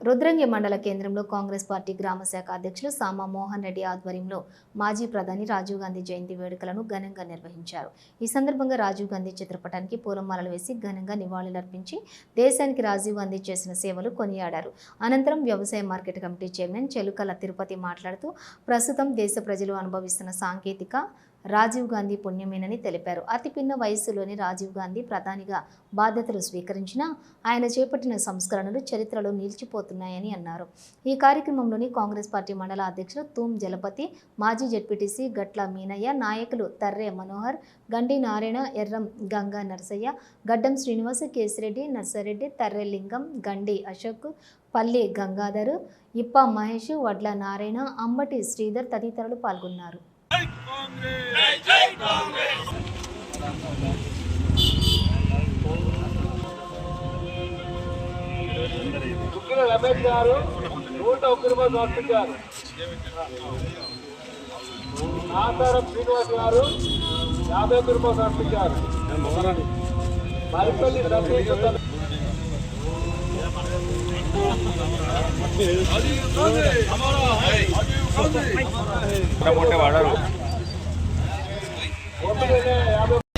రుద్రంగి మండల కేంద్రంలో కాంగ్రెస్ పార్టీ గ్రామ శాఖ అధ్యక్షులు సామా మోహన్ రెడ్డి ఆధ్వర్యంలో మాజీ ప్రధాని రాజీవ్ గాంధీ జయంతి వేడుకలను ఘనంగా నిర్వహించారు. ఈ సందర్భంగా రాజీవ్ గాంధీ చిత్రపటానికి పూలమాలలు వేసి ఘనంగా నివాళులర్పించి దేశానికి రాజీవ్ గాంధీ చేసిన సేవలు కొనియాడారు. అనంతరం వ్యవసాయ market committee chairman Chelukala Tirupati మాట్లాడుతూ ప్రస్తుతం దేశ ప్రజలు అనుభవిస్తున్న సాంకేతిక రాజీవ్ గాంధీ పుణ్యమేనని తెలిపారు. అతి పిన్న వయస్సులోని రాజీవ్ గాంధీ ప్రధానిగా బాధ్యతలు స్వీకరించిన ఆయన చేపట్టిన సంస్కరణలు చరిత్రలో నిలిచిపోతున్నాయని అన్నారు. ఈ కార్యక్రమంలోని కాంగ్రెస్ పార్టీ మండల అధ్యక్షులు తూమ్ జలపతి మాజీ జడ్పీటీసీ గట్ల మీనయ్య నాయకులు తర్రే మనోహర్ గండి నారాయణ ఎర్రం గంగా నరసయ్య గడ్డం శ్రీనివాస్ కేసిరెడ్డి నర్సరెడ్డి తర్రె లింగం గండి అశోక్ పల్లి గంగాధర్ ఇప్ప మహేష్ వడ్ల నారాయణ అంబటి శ్రీధర్ తదితరులు పాల్గొన్నారు. రమేష్ గారు నూట ఒక్క రూపాయలు సమర్పించారు ఆసారం శ్రీనివాస్ గారు యాభై ఒక్క రూపాయలు సమర్పించారు మరిపల్లి రమేష్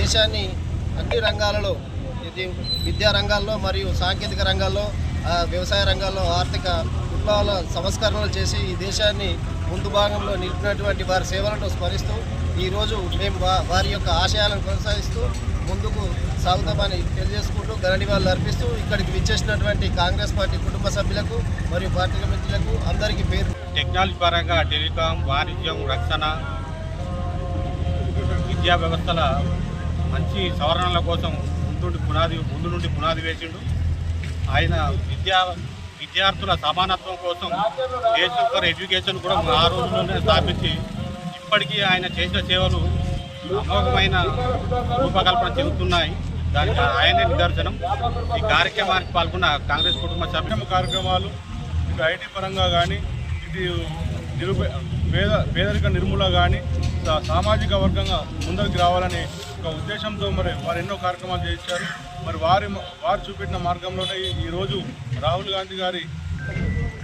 దేశాన్ని అన్ని రంగాలలో ఇది విద్యా రంగాల్లో మరియు సాంకేతిక రంగాల్లో వ్యవసాయ రంగాల్లో ఆర్థిక విప్లవాల సంస్కరణలు చేసి ఈ దేశాన్ని ముందు భాగంలో నిలిపినటువంటి వారి సేవలను స్మరిస్తూ ఈరోజు మేము వారి యొక్క ఆశయాలను కొనసాగిస్తూ ముందుకు సాగుతామని తెలియజేసుకుంటూ ఘననివాళులు అర్పిస్తూ ఇక్కడికి విచ్చేసినటువంటి కాంగ్రెస్ పార్టీ కుటుంబ సభ్యులకు మరియు పార్టీ మిత్రులకు అందరికీ పేరు. టెక్నాలజీ పరంగా టెలికాం వాణిజ్యం రక్షణ విద్యా వ్యవస్థల మంచి సవరణల కోసం ముందుండి పునాది ముందు నుండి పునాది వేసిండు. ఆయన విద్యా విద్యార్థుల సమానత్వం కోసం నేషనల్ ఫర్ ఎడ్యుకేషన్ కూడా ఆ రోజుల్లోనే స్థాపించి ఇప్పటికీ ఆయన చేసిన సేవలు అమోఘమైన రూపకల్పన చెందుతున్నాయి. దానికి ఆయనే నిదర్శనం. ఈ కార్యక్రమానికి పాల్గొన్న కాంగ్రెస్ కుటుంబ సభ్యుల. కార్యక్రమాలు ఇటు ఐటీ పరంగా కానీ ఇది నిరుపే పేద పేదరిక నిర్మూలన కానీ సామాజిక వర్గంగా ముందరికి రావాలని ఒక ఉద్దేశంతో మరి వారు ఎన్నో కార్యక్రమాలు చేయించారు. మరి వారి వారు చూపెట్టిన మార్గంలోనే ఈ- ఈరోజు రాహుల్ గాంధీ గారి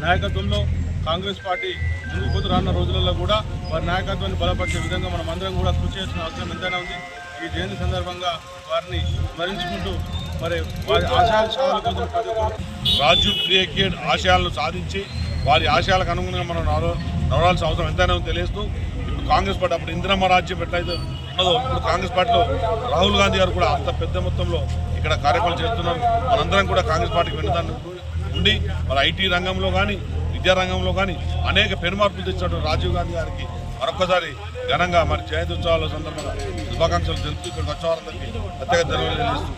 నాయకత్వంలో కాంగ్రెస్ పార్టీ ముందుకు పోతూ రానున్న రోజులలో కూడా వారి నాయకత్వాన్ని బలపరిచే విధంగా మనం అందరం కూడా కృషి చేసిన అవసరం ఎంతైనా ఉంది. ఈ జయంతి సందర్భంగా వారిని స్మరించుకుంటూ మరి వారి ఆశయాల సాధన కోసం ప్రతి ఒక్కరు రాజీవ్ క్రియేట్ ఆశయాలను సాధించి వారి ఆశయాలకు అనుగుణంగా మనం నడవ నడవాల్సిన అవసరం ఎంతైనా తెలియస్తూ ఇప్పుడు కాంగ్రెస్ పార్టీ అప్పుడు ఇందిరమ్మ రాజ్యం ఎట్లయితే ఉన్నదో ఇప్పుడు కాంగ్రెస్ పార్టీలో రాహుల్ గాంధీ గారు కూడా అంత పెద్ద మొత్తంలో ఇక్కడ కార్యక్రమాలు చేస్తున్నారు. మనందరం కూడా కాంగ్రెస్ పార్టీకి వెనుదాన్ని ఉండి మరి ఐటీ రంగంలో కానీ విద్యా రంగంలో కానీ అనేక పెనుమార్పులు తెచ్చినటువంటి రాజీవ్ గాంధీ గారికి మరొకసారి ఘనంగా మరి జయంతి ఉత్సవాల సందర్భంగా శుభాకాంక్షలు తెలుపుతూ ఇక్కడికి వచ్చేవారందరికీ ప్రత్యేక ధన్యవాదాలు తెలియజేస్తూ